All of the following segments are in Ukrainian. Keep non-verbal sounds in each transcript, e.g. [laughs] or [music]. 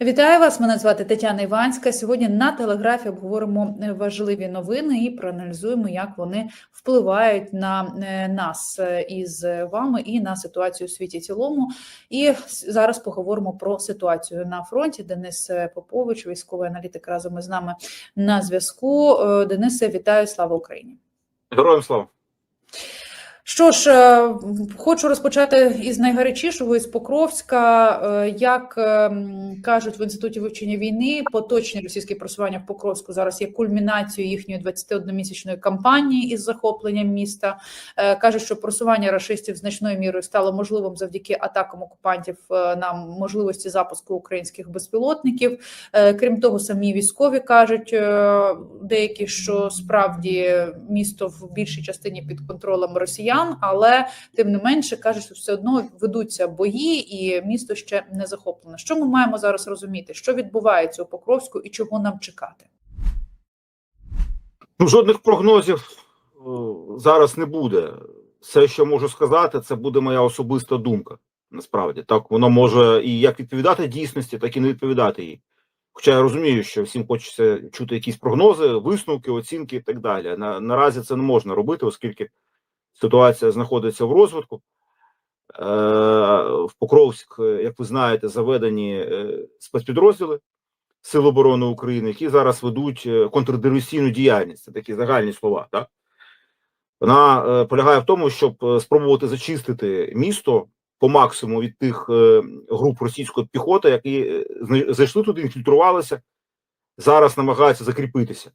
Вітаю вас! Мене звати Тетяна Іванська. Сьогодні на телеграфі обговоримо е, важливі новини і проаналізуємо, як вони впливають на е, нас е, із вами і на ситуацію у світі цілому. І зараз поговоримо про ситуацію на фронті. Денис Попович, військовий аналітик, разом із нами на зв'язку. Денисе, вітаю! Слава Україні! Героям слава. Що ж, е, хочу розпочати із найгарячішого із Покровська. Е, Як е, кажуть в інституті вивчення війни, поточні російські просування в Покровську зараз є кульмінацією їхньої 21-місячної кампанії із захопленням міста. Е, Кажуть, що просування рашистів значною мірою стало можливим завдяки атакам окупантів на можливості запуску українських безпілотників. Крім того, самі військові кажуть деякі, що справді місто в більшій частині під контролем росіян, але тим не менше кажуть, що все одно ведуться бої, і місто ще не захоплено. Що ми маємо зараз розуміти? Що відбувається у Покровську і чого нам чекати? Ну, жодних прогнозів зараз не буде. Все, що можу сказати, це буде моя особиста думка. Насправді так воно може і як відповідати дійсності, так і не відповідати їй. Хоча я розумію, що всім хочеться чути якісь прогнози, висновки, оцінки і так далі. На, наразі це не можна робити, оскільки ситуація знаходиться в розвитку. Е, в Покровськ, як ви знаєте, заведені е, спецпідрозділи Сил оборони України, які зараз ведуть е, контрдиверсійну діяльність. Це такі загальні слова. Так? Вона полягає в тому, щоб спробувати зачистити місто по максимуму від тих груп російської піхоти, які зайшли туди, інфільтрувалися, зараз намагаються закріпитися.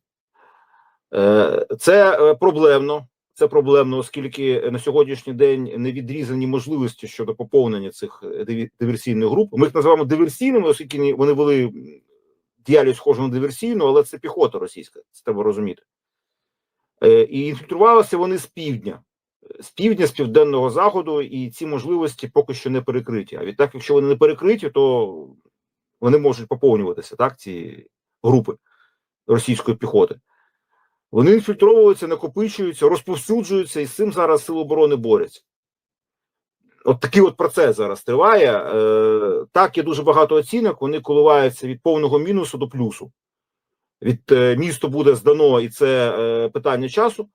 Це проблемно. Це проблемно, оскільки на сьогоднішній день не відрізані можливості щодо поповнення цих е, диверсійних груп. Ми їх називаємо диверсійними, оскільки вони вели діяльність схожу на диверсійну, але це піхота російська, це треба розуміти. Е, І інфільтрувалися вони з півдня, з півдня, з південного заходу, і ці можливості поки що не перекриті. А відтак, якщо вони не перекриті, то вони можуть поповнюватися, так, ці групи російської піхоти. Вони інфільтровуються, накопичуються, розповсюджуються, і з цим зараз сили оборони борються. От такий от процес зараз триває. Е, так, є дуже багато оцінок, вони коливаються від повного мінусу до плюсу. Від е, місто буде здано, і це е, питання часу.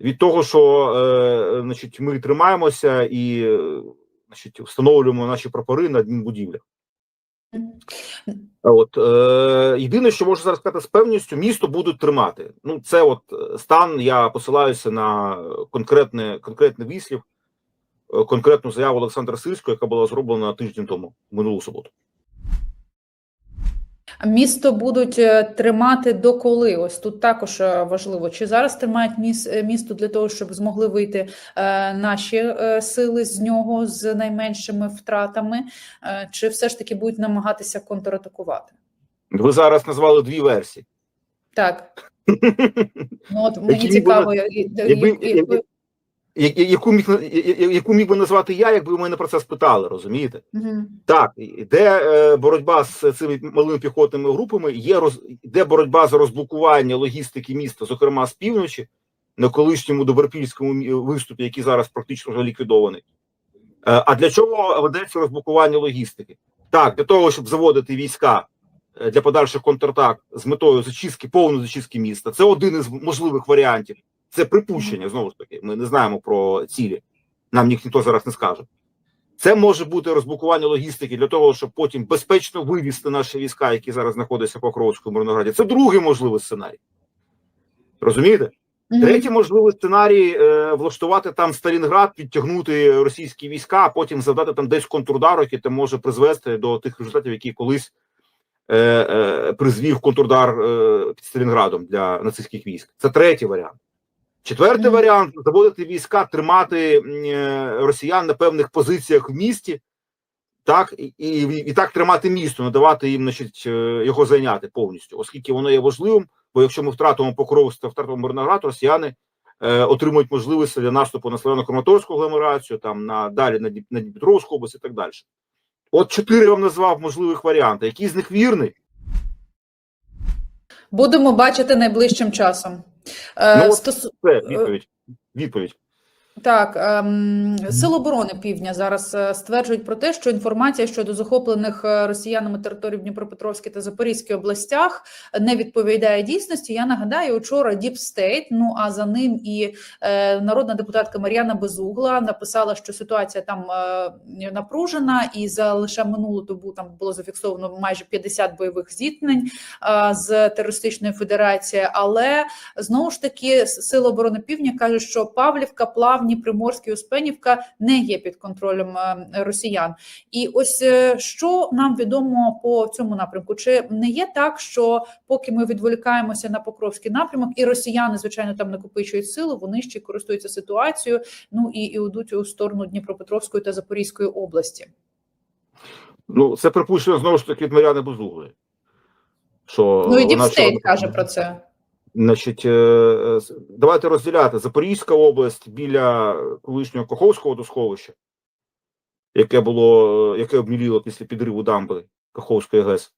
Від того, що е, значить, ми тримаємося і е, значить, встановлюємо наші прапори на адмінбудівлях. От е, єдине, що можу зараз сказати з певністю, місто будуть тримати. Ну, це от е, стан. Я посилаюся на конкретне, конкретний вислів, е, конкретну заяву Олександра Сирського, яка була зроблена тиждень тому, минулу суботу. Місто будуть е, тримати доколи. Ось тут також е, важливо, чи зараз тримають міс, е, місто для того, щоб змогли вийти е, наші е, сили з нього з найменшими втратами, е, чи все ж таки будуть намагатися контратакувати? Ви зараз назвали дві версії. Так, [laughs] ну от мені цікаво, якби- Яку міг яку міг би назвати я, якби ви мене про це спитали, розумієте? Мгм. Так, іде е, боротьба з цими малими піхотними групами, є роз, йде боротьба за розблокування логістики міста, зокрема з півночі, на колишньому добропільському виступі, який зараз практично вже ліквідований. Е, а для чого ведеться розблокування логістики? Так, для того, щоб заводити війська е, для подальших контратак з метою зачистки, повної зачистки міста. Це один із можливих варіантів. Це припущення, знову ж таки. Ми не знаємо про цілі. Нам ніхто зараз не скаже. Це може бути розблокування логістики для того, щоб потім безпечно вивізти наші війська, які зараз знаходяться по Покровському Мирнограді. Це другий можливий сценарій. Розумієте? Мгм. Третій можливий сценарій е, влаштувати там Сталінград, підтягнути російські війська, а потім завдати там десь контрудар, який там може призвести до тих результатів, які колись е, е, призвів контрудар е, під Сталінградом для нацистських військ. Це третій варіант. Четвертий Мгм. варіант заводити війська, тримати е, росіян на певних позиціях в місті, так і, і, і так тримати місто, не давати їм значить, е, його зайняти повністю, оскільки воно є важливим. Бо якщо ми втратимо Покровськ та втратимо Мирноград, росіяни е, отримують можливості для наступу на Славяно-Краматорську агломерацію, там на далі на, на Дніпропетровську область і так далі. От чотири вам назвав можливих варіанти. Який з них вірний? Будемо бачити найближчим часом. Е, Ну, от стосу- Це відповідь. Відповідь. Так, ем, Сил оборони Півдня зараз е, стверджують про те, що інформація щодо захоплених е, росіянами територій в Дніпропетровській та Запорізькій областях не відповідає дійсності. Я нагадаю, вчора Deep State, ну а за ним і е, народна депутатка Мар'яна Безугла написала, що ситуація там напружена, і за лише минулу добу там було зафіксовано майже 50 бойових зіткнень з терористичною федерацією. Але знову ж таки Сили оборони Півдня кажуть, що Павлівка, Плавні, Приморські, Успенівка не є під контролем е, росіян. І ось е, що нам відомо по цьому напрямку? Чи не є так, що поки ми відволікаємося на Покровський напрямок, і росіяни, звичайно, там накопичують силу, вони ще користуються ситуацією, ну і, і йдуть у сторону Дніпропетровської та Запорізької області. Ну, це припущено знову ж таки Мар'яни Безуглої. Що Ну і Діпстейт вчора- каже про це. Значить, е, е, давайте розділяти Запорізька область біля колишнього Каховського досховища, яке було, е, яке обміліло після підриву дамби Каховської ГЕС,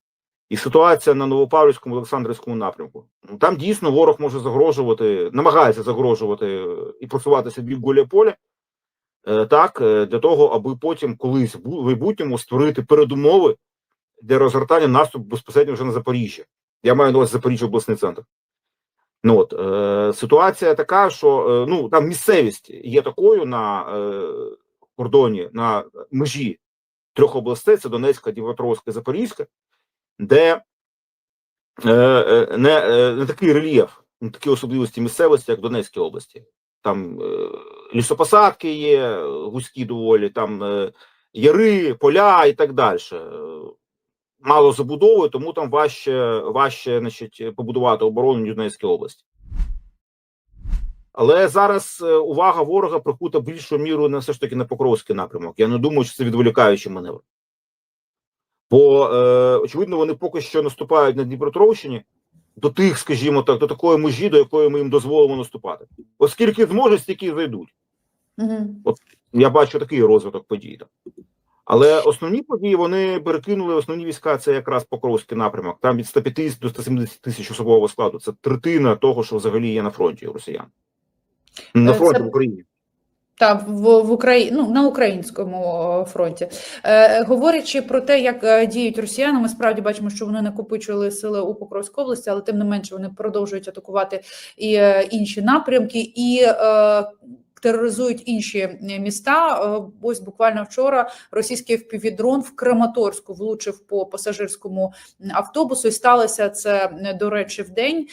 і ситуація на Новопавлівському Олександрівському напрямку. Ну, Там дійсно ворог може загрожувати, намагається загрожувати і просуватися бік Гуляполя, е, так, для того, аби потім колись в майбутньому створити передумови для розгортання наступу безпосередньо вже на Запоріжжя. Я маю на увазі Запоріжжя обласний центр. Ну от е, ситуація така, що е, ну там місцевість є такою на е, кордоні на межі трьох областей: це Донецька, Дніпропетровська, Запорізька, де е, е, не, е, не такий рельєф, не такі особливості місцевості, як в Донецькій області. Там е, лісопосадки є, гуські доволі, там е, яри, поля і так далі. Мало забудови, тому там важче, важче значить, побудувати оборону в Донецькій області. Але зараз е, увага ворога прикута більшою мірою на все ж таки на Покровський напрямок. Я не думаю, що це відволікаючий маневр. Бо, е, очевидно, вони поки що наступають на Дніпропетровщині до тих, скажімо так, до такої межі, до якої ми їм дозволимо наступати. Оскільки зможуть, стільки зайдуть. Угу. Я бачу такий розвиток подій. Там. Але основні події вони перекинули основні війська. Це якраз Покровський напрямок. Там від 150 до 170 тисяч особового складу. Це третина того, що взагалі є на фронті у росіян. На Е, фронті це- в Україні. Та в, в Україні ну на українському фронті, е, говорячи про те, як е, діють росіяни, ми справді бачимо, що вони накопичували сили у Покровській області, але тим не менше вони продовжують атакувати і е, інші напрямки і е, тероризують інші е, міста. Е, Ось буквально вчора російський впівдрон в Краматорську влучив по пасажирському автобусу, і сталося це е, до речі в день.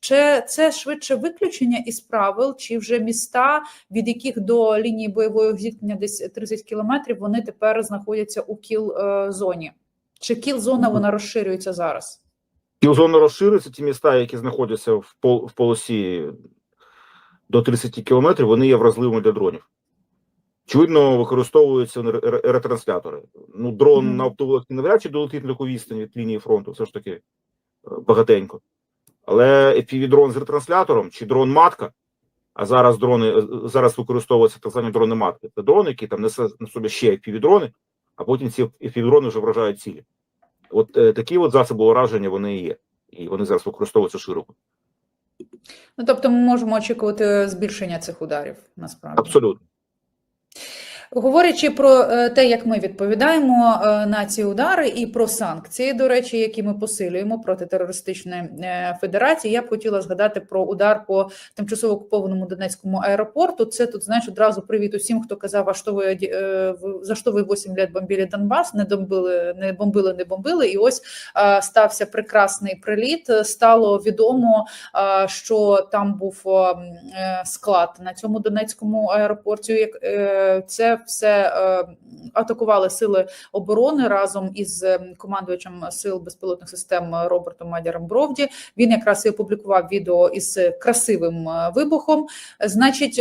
Чи це швидше виключення із правил, чи вже міста? від яких до лінії бойового зіткнення десь 30 кілометрів, вони тепер знаходяться у кіл зоні. Чи кіл зона вона розширюється зараз? Кілзона розширюється. Ті міста, які знаходяться в, пол, в полосі до 30 кілометрів, вони є вразливими для дронів. Очевидно, використовуються ре- ре- ретранслятори. Ну, дрон Мгм. на оптоволокні навряд чи долетить на таку відстань від лінії фронту, все ж таки е, багатенько. Але FPV-дрон з ретранслятором чи дрон-матка, а зараз дрони е, зараз використовуються так звані дрони матки. Це дрон, який там несе на собі ще FPV-дрони, а потім ці FPV-дрони вже вражають цілі. От е, такі от засоби ураження вони і є. І вони зараз використовуються широко. Ну тобто, ми можемо очікувати збільшення цих ударів насправді. Абсолютно. Говорячи про е, те, як ми відповідаємо е, на ці удари, і про санкції, до речі, які ми посилюємо проти терористичної е, федерації, я б хотіла згадати про удар по тимчасово окупованому Донецькому аеропорту. Це тут знаєш одразу привіт усім, хто казав, а що ви за що ви 8 лет бомбили Донбас, не бомбили, не бомбили, не бомбили. І ось стався прекрасний приліт. Стало відомо, що там був склад на цьому Донецькому аеропорті. Як е, це все е, атакували сили оборони разом із е, командувачем сил безпілотних систем Робертом Мадяром Бровді. Він якраз і опублікував відео із красивим е, вибухом. Значить,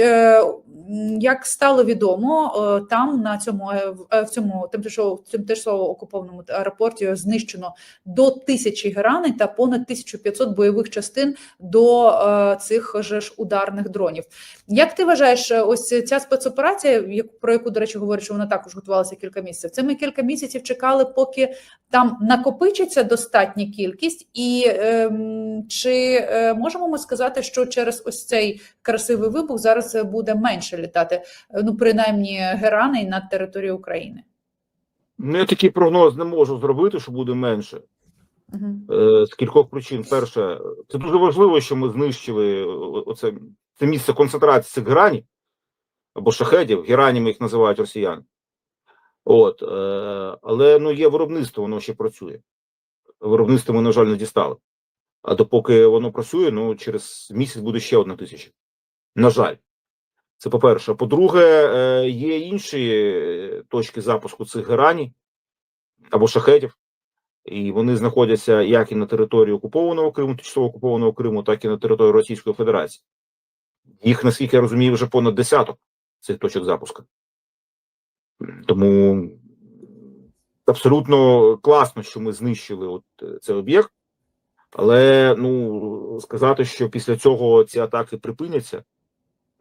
як стало відомо, там на цьому в- цьому тимчасово тимчасово окупованому аеропорті знищено до тисячі граней та понад 1500 бойових частин до цих же ж ударних дронів. Як ти вважаєш, ось ця спецоперація, про яку яку, до речі, говорять, що вона також готувалася кілька місяців. Це ми кілька місяців чекали, поки там накопичиться достатня кількість, і ем, чи е, можемо ми сказати, що через ось цей красивий вибух зараз буде менше літати, е, ну принаймні герани над територією України? Ну, я такий прогноз не можу зробити, що буде менше. Угу. Е, з кількох причин. Перше, це дуже важливо, що ми знищили о- оце це місце концентрації цих гранів або шахедів, геранями їх називають росіяни. От, е, але ну, є виробництво, воно ще працює. Виробництво ми, на жаль, не дістали. А допоки воно працює, ну через місяць буде ще одна тисяча. На жаль, це по-перше. По-друге, е, є інші е, точки запуску цих гераній або шахедів. І вони знаходяться як і на території окупованого Криму, тимчасово окупованого Криму, так і на території Російської Федерації. Їх, наскільки я розумію, вже понад десяток цих точок запуску. Тому абсолютно класно, що ми знищили от е, цей об'єкт, але ну сказати, що після цього ці атаки припиняться,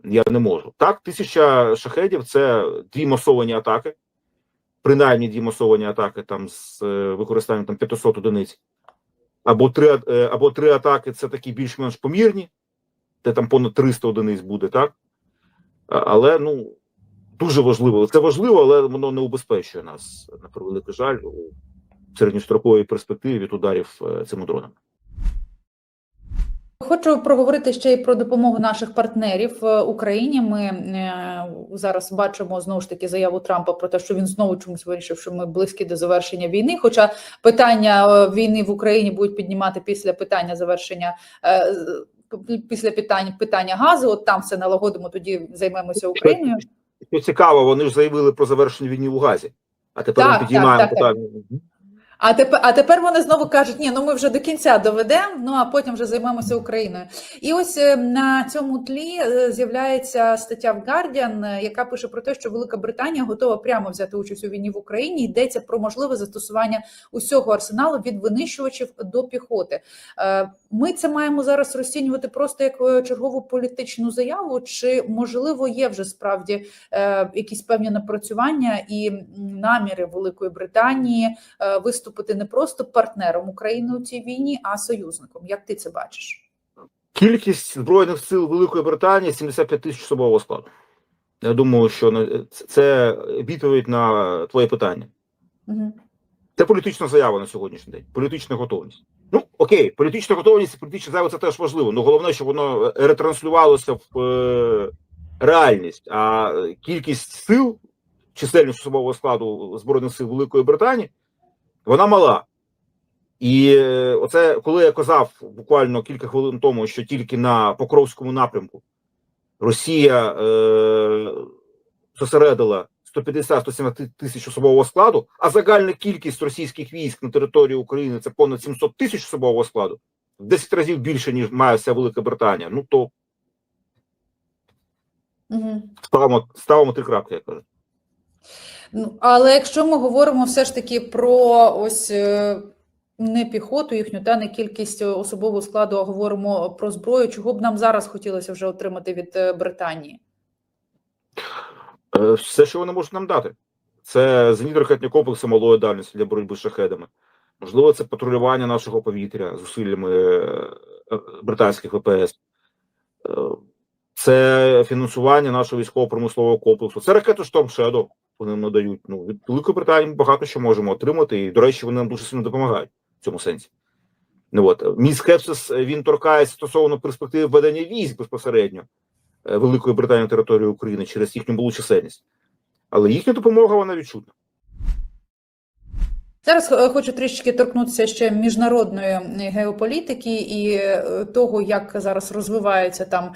я не можу. Так, тисяча шахедів це дві масовані атаки принаймні дві масовані атаки там з е, використанням там 500 одиниць, або три, е, або три атаки це такі більш-менш помірні, де там понад 300 одиниць буде, так? Але ну дуже важливо. Це важливо, але воно не убезпечує нас, на превеликий жаль, у середньостроковій перспективі від ударів е, цими дронами. Хочу проговорити ще й про допомогу наших партнерів е, Україні. Ми е, зараз бачимо знову ж таки заяву Трампа про те, що він знову чомусь вирішив, що ми близькі до завершення війни. Хоча питання війни в Україні будуть піднімати після питання завершення. Після питання питання газу, от там все налагодимо, тоді займемося Україною. Що цікаво, вони ж заявили про завершення війни у Газі, а тепер Так, ми так, підіймаємо так, так. питання. А тепер, а тепер вони знову кажуть, ні, ну ми вже до кінця доведемо, ну а потім вже займемося Україною. І ось е, на цьому тлі е, з'являється стаття в Guardian, е, яка пише про те, що Велика Британія готова прямо взяти участь у війні в Україні. Йдеться про можливе застосування усього арсеналу від винищувачів до піхоти. Ми це маємо зараз розцінювати просто як чергову політичну заяву, чи можливо є вже справді якісь певні напрацювання і наміри Великої Британії е, виступити не просто партнером України у цій війні, а союзником. Як ти це бачиш? Кількість збройних сил Великої Британії 75 тисяч особового складу. Я думаю, що це відповідь на твоє питання. Угу. Це політична заява на сьогоднішній день, політична готовність. Ну окей, політична готовність і політична заява це теж важливо. Ну головне, щоб воно ретранслювалося в е, реальність. А кількість сил, чисельність особового складу збройних сил Великої Британії, вона мала. І е, оце, коли я казав буквально кілька хвилин тому, що тільки на Покровському напрямку Росія е, зосередила 150-170 тисяч особового складу, а загальна кількість російських військ на території України це понад 700 тисяч особового складу, в 10 разів більше, ніж має вся Велика Британія. Ну то Угу. ставимо, ставимо три крапки, я кажу. Ну, але якщо ми говоримо все ж таки про ось е, не піхоту їхню, та не кількість особового складу, а говоримо про зброю, чого б нам зараз хотілося вже отримати від е, Британії? Е, Все, що вони можуть нам дати, це зенітно-ракетні комплекси малої дальності для боротьби з шахедами. Можливо, це патрулювання нашого повітря зусиллями британських ВПС. Це фінансування нашого військово-промислового комплексу. Це ракети Storm Shadow вони нам надають. Ну, від Великої Британії ми багато що можемо отримати, і, до речі, вони нам дуже сильно допомагають в цьому сенсі. Ну, от. Мій скепсис е, він торкається стосовно перспективи ведення військ безпосередньо е, Великої Британії на території України через їхню малу чисельність. Але їхня допомога вона відчутна. Зараз е, хочу трішки торкнутися ще міжнародної е, геополітики і е, того, як зараз розвиваються там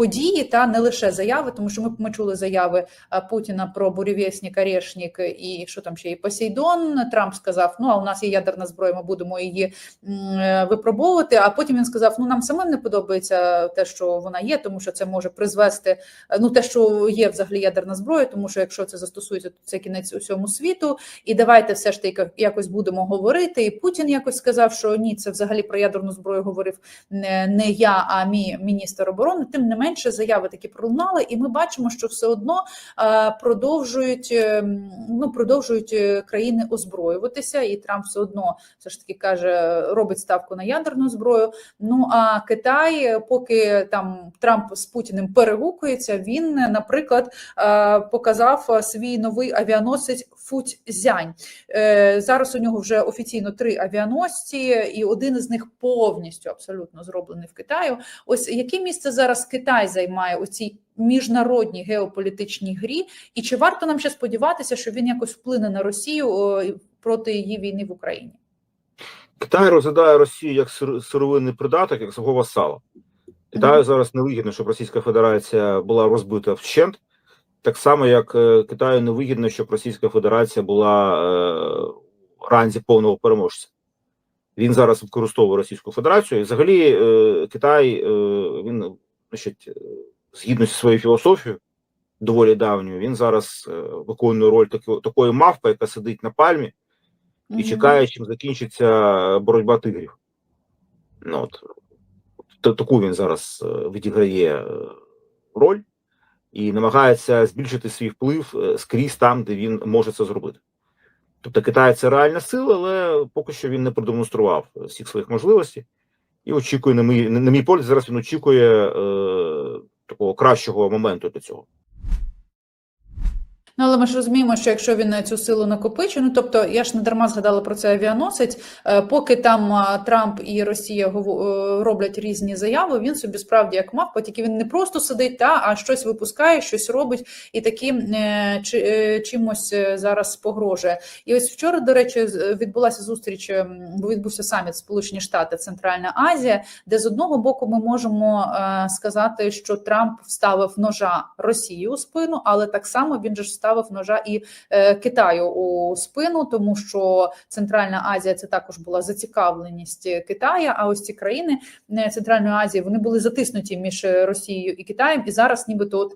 події, та не лише заяви, тому що ми, ми чули заяви е, Путіна про бурєвєснік, Орешнік і що там ще і Посейдон. Трамп сказав: ну а у нас є ядерна зброя, ми будемо її е, випробовувати. А потім він сказав: ну нам самим не подобається те, що вона є, тому що це може призвести е, ну те, що є взагалі ядерна зброя, тому що якщо це застосується, то це кінець усьому світу. І давайте все ж таки якось будемо говорити. І Путін якось сказав, що ні, це взагалі про ядерну зброю говорив не, не я, а мій міністр оборони. Тим не менше, менше заяви такі пролунали, і ми бачимо, що все одно е, продовжують е, ну продовжують е, країни озброюватися, і Трамп все одно все ж таки каже, робить ставку на ядерну зброю. Ну а Китай, поки там Трамп з Путіним перегукується, він, наприклад, показав свій новий авіаносець Фуцзянь. Зараз у нього вже офіційно три авіаносці, і один із них повністю абсолютно зроблений в Китаю. Ось яке місце зараз Китай займає у цій міжнародній геополітичній грі, і чи варто нам ще сподіватися, що він якось вплине на Росію проти її війни в Україні? Китай розглядає Росію як сировинний придаток, як свого васала. Китаю Мгм. зараз невигідно, щоб Російська Федерація була розбита вщент, так само, як е, Китаю невигідно, щоб Російська Федерація була е, ранзі повного переможця. Він зараз використовує Російську Федерацію. І взагалі е, Китай е, він значить, е, згідно зі своєю філософією, доволі давньою, він зараз е, виконує роль таки- такої мавпи, яка сидить на пальмі і Мгм. чекає, чим закінчиться боротьба тигрів. Ну, от, та- таку він зараз е, відіграє роль і намагається збільшити свій вплив скрізь там, де він може це зробити. Тобто Китай це реальна сила, але поки що він не продемонстрував всіх своїх можливостей і очікує, на мій, на мій погляд, зараз він очікує е, такого кращого моменту для цього. Ну, але ми ж розуміємо, що якщо він цю силу накопичує, ну тобто я ж не дарма згадала про цей авіаносець, е, поки там е, Трамп і Росія е, роблять різні заяви, він собі справді як мавпа, тільки він не просто сидить, та а щось випускає, щось робить і таким чи, чимось зараз погрожує. І ось вчора, до речі, відбулася зустріч, ем, бо відбувся саміт Сполучені Штати, Центральна Азія, де з одного боку ми можемо сказати, що Трамп вставив ножа Росії у спину, але так само він же ж вставив ножа і е, Китаю у спину, тому що Центральна Азія це також була зацікавленість Китая. А ось ці країни е, Центральної Азії вони були затиснуті між Росією і Китаєм, і зараз нібито от.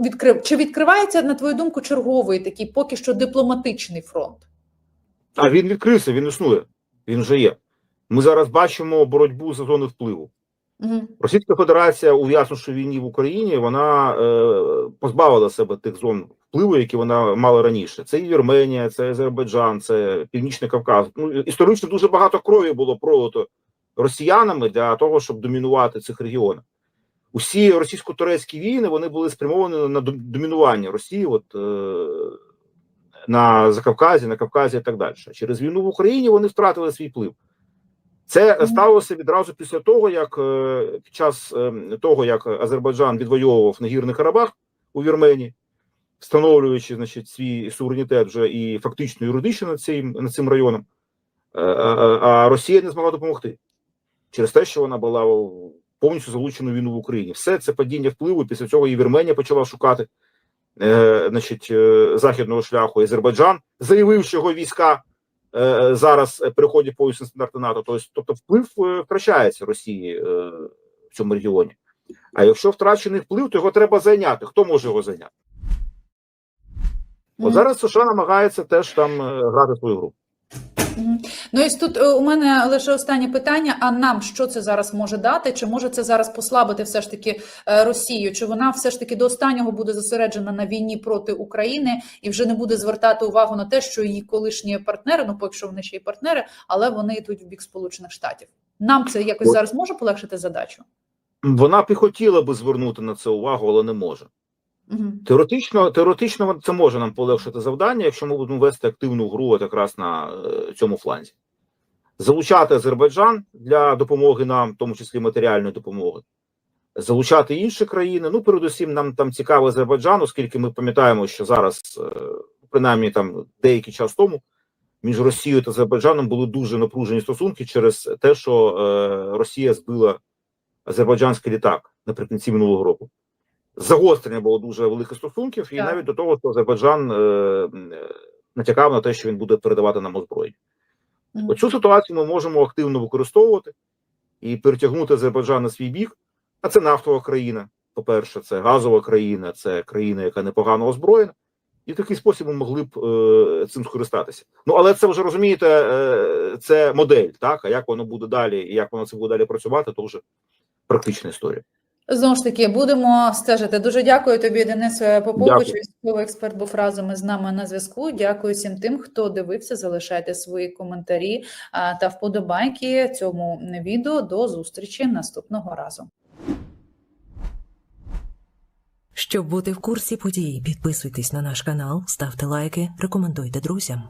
Відкрив чи відкривається на твою думку черговий такий поки що дипломатичний фронт? А він відкрився, він існує, він вже є. Ми зараз бачимо боротьбу за зони впливу. Угу. Російська Федерація, ув'язнувши в війні в Україні, вона е, позбавила себе тих зон впливу, які вона мала раніше. Це і Вірменія, це Азербайджан, це Північний Кавказ. Ну історично дуже багато крові було пролито росіянами для того, щоб домінувати цих регіонах. Усі російсько-турецькі війни вони були спрямовані на домінування Росії, от е, на Закавказі, на Кавказі і так далі. Через війну в Україні вони втратили свій вплив. Це сталося відразу після того, як е, під час е, того, як Азербайджан відвоював Нагірний Карабах у Вірменії, встановлюючи значить, свій суверенітет вже і фактично юридично над цим, над цим районом, е, а, Росія не змогла допомогти через те, що вона була повністю залучена в війну в Україні. Все це падіння впливу. Після цього і Вірменія почала шукати значить, західного шляху. Азербайджан заявив, що його війська зараз е, переходять повністю на стандарти НАТО. Тобто, тобто вплив е, втрачається Росії е, в цьому регіоні. А якщо втрачений вплив, то його треба зайняти. Хто може його зайняти? От зараз США намагається теж там е, грати свою гру. Ну і тут е, у мене лише останнє питання: а нам що це зараз може дати? Чи може це зараз послабити все ж таки е, Росію? Чи вона все ж таки до останнього буде зосереджена на війні проти України і вже не буде звертати увагу на те, що її колишні партнери, ну поки що вони ще й партнери, але вони йдуть в бік Сполучених Штатів? Нам це якось зараз може полегшити задачу? Вона б і хотіла би звернути на це увагу, але не може. Угу. Теоретично, теоретично це може нам полегшити завдання, якщо ми будемо вести активну гру от якраз на е, цьому фланзі. Залучати Азербайджан для допомоги нам, в тому числі матеріальної допомоги, залучати інші країни. Ну, передусім, нам там цікаво Азербайджан, оскільки ми пам'ятаємо, що зараз, е, принаймні там деякий час тому, між Росією та Азербайджаном були дуже напружені стосунки через те, що е, Росія збила азербайджанський літак наприкінці минулого року загострення було дуже великих стосунків, і Так. навіть до того, що Азербайджан е, е, натякав на те, що він буде передавати нам озброєння. Мгм. Оцю ситуацію ми можемо активно використовувати і перетягнути Азербайджан на свій бік. А це нафтова країна. По-перше, це газова країна, це країна, яка непогано озброєна, і в такий спосіб ми могли б е, цим скористатися. Ну але це вже розумієте, е, це модель, так а як воно буде далі, і як воно це буде далі працювати, то вже практична історія. Знову ж таки, будемо стежити. Дуже дякую тобі, Денис Попович, військовий експерт, був разом із нами на зв'язку. Дякую всім тим, хто дивився. Залишайте свої коментарі та вподобайки цьому відео. До зустрічі наступного разу. Щоб бути в курсі подій, підписуйтесь на наш канал, ставте лайки, рекомендуйте друзям.